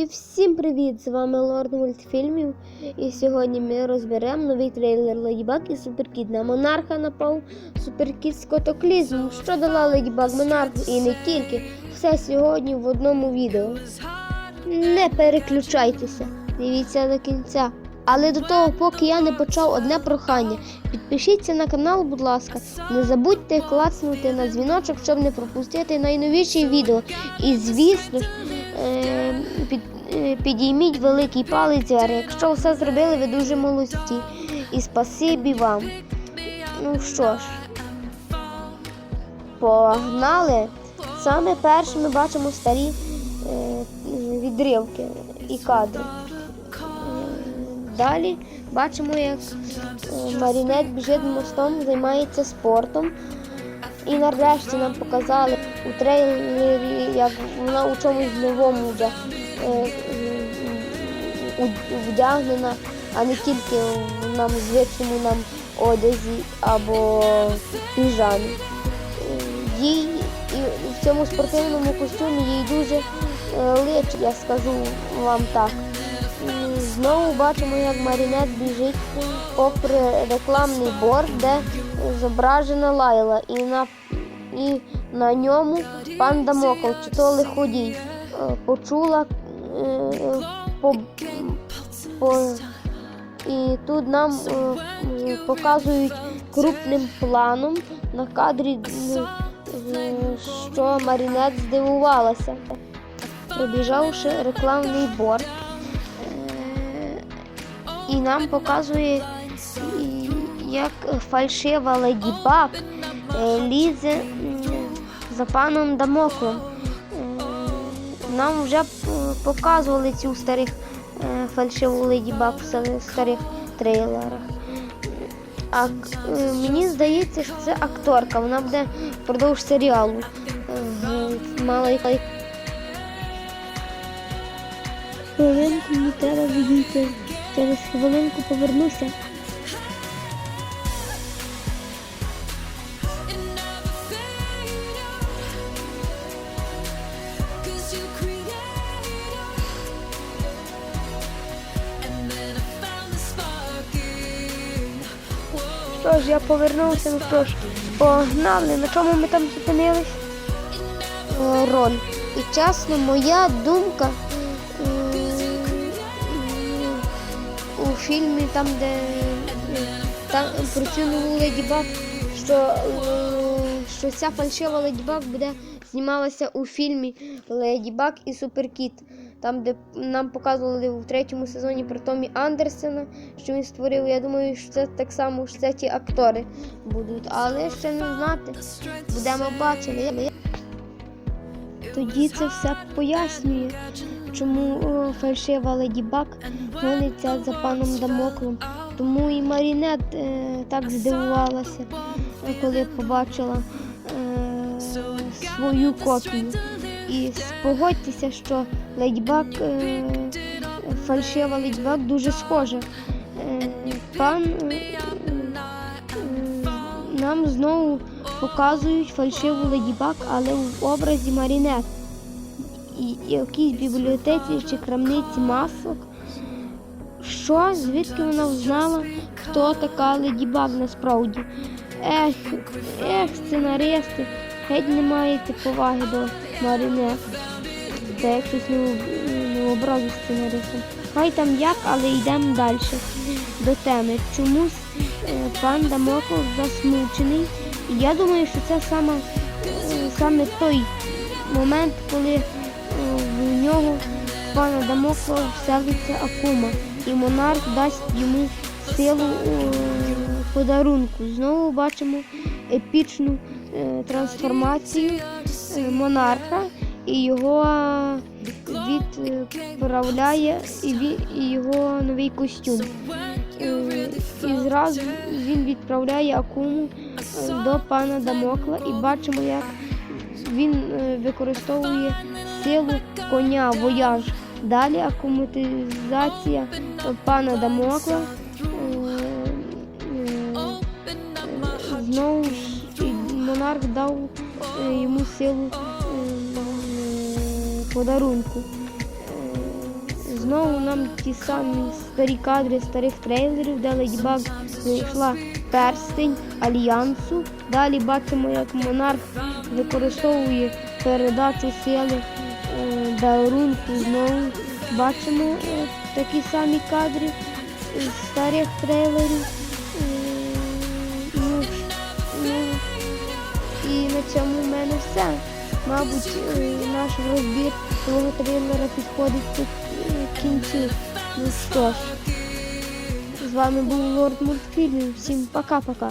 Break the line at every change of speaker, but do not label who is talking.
І всім привіт! З вами Лорд мультфільмів. І сьогодні ми розберемо новий трейлер Леді Баг і Суперкіт. На монарха напав Суперкіт з котоклізму. Що дала Леді Баг монарху і не тільки. Все сьогодні в одному відео. Не переключайтеся, дивіться до кінця. Але до того, поки я не почав одне прохання. Підпишіться на канал, будь ласка. Не забудьте клацнути на дзвіночок, щоб не пропустити найновіші відео. І звісно ж, під, е, підійміть великий палець вверх. Якщо все зробили, ви дуже молодці. І спасибі вам. Ну що ж, погнали. Саме перше ми бачимо старі е, відривки і кадри. Е, Далі бачимо, як е, Марінет біжить мостом, займається спортом. І нарешті нам показали у трейлері, як вона у чомусь новому вже вдягнена, а не тільки в нам звичному нам одязі або піжамі. Їй і в цьому спортивному костюмі їй дуже е, личить, я скажу вам так. Знову бачимо, як Марінет біжить попри рекламний борт, де зображена Лайла, і на, і на ньому пан Дамокл, чи то лиходій, е, почула е, по, по, і тут нам е, показують крупним планом на кадрі, що Марінет здивувалася. Пробіжавши рекламний борт, і нам показує, як фальшива леді Баг е, лізе за паном Дамоклом. Е, Нам вже е, показували цю старих фальшиву леді Баг в старих трейлерах. А мені здається, що це акторка. Вона буде впродовж серіалу. Мала Хвилинку мені треба відійти. Через хвилинку повернуся.
Whoa
Що ж, я повернувся, ну що ж, погнали. На чому ми там зупинились? Рон. Роль. І чесно, моя думка у фільмі, там, де е, там, про цю нову Леді Баг, що, е, що ця фальшива Леді Баг буде знімалася у фільмі Леді Баг і Суперкіт. Там, де нам показували в третьому сезоні про Томі Андерсена, що він створив. Я думаю, що це так само, що це ті актори будуть. Але ще не знати. Будемо бачити. Тоді це все пояснює, чому фальшива Леді Баг гониться за паном Дамоклом. Тому і Марінет е, так здивувалася, коли побачила е, свою копію. І погодьтеся, що Леді Баг, е, фальшива Леді дуже схожа. Е, пан е, е, нам знову показують фальшиву Леді але в образі Марінет. І якійсь бібліотеці чи крамниці масок. Що? Звідки вона знала, хто така Леді Баг насправді? Ех, ех, сценаристи, геть не маєте поваги до Марінет. Це як щось не, об- не образу сценаристам. Хай там як, але йдемо далі до теми. Чомусь е, пан Дамокл засмучений. І я думаю, що це саме, саме той момент, коли е, в нього в пана Дамокла вселиться Акума. І монарх дасть йому силу е, подарунку. Знову бачимо епічну трансформацію е, монарха і його відправляє і, його новий костюм. Е, І зразу він відправляє Акуму е, до пана Дамокла і бачимо, як він е, використовує силу коня вояж. Далі акуматизація пана Дамокла. Е, е, Знову ж монарх дав е, йому силу е, подарунку. Е, знову нам ті самі старі кадри старих трейлерів, де Леді Баг знайшла перстень альянсу. Далі бачимо, як монарх використовує передачу сили дарунку. Знову бачимо такі самі кадри старих трейлерів. І на цьому в мене все. Мабуть, е, наш розбір того трейлера підходить до кінці. кінцю. Ну що ж, з вами був Лорд Мультфільм. Всім пока-пока.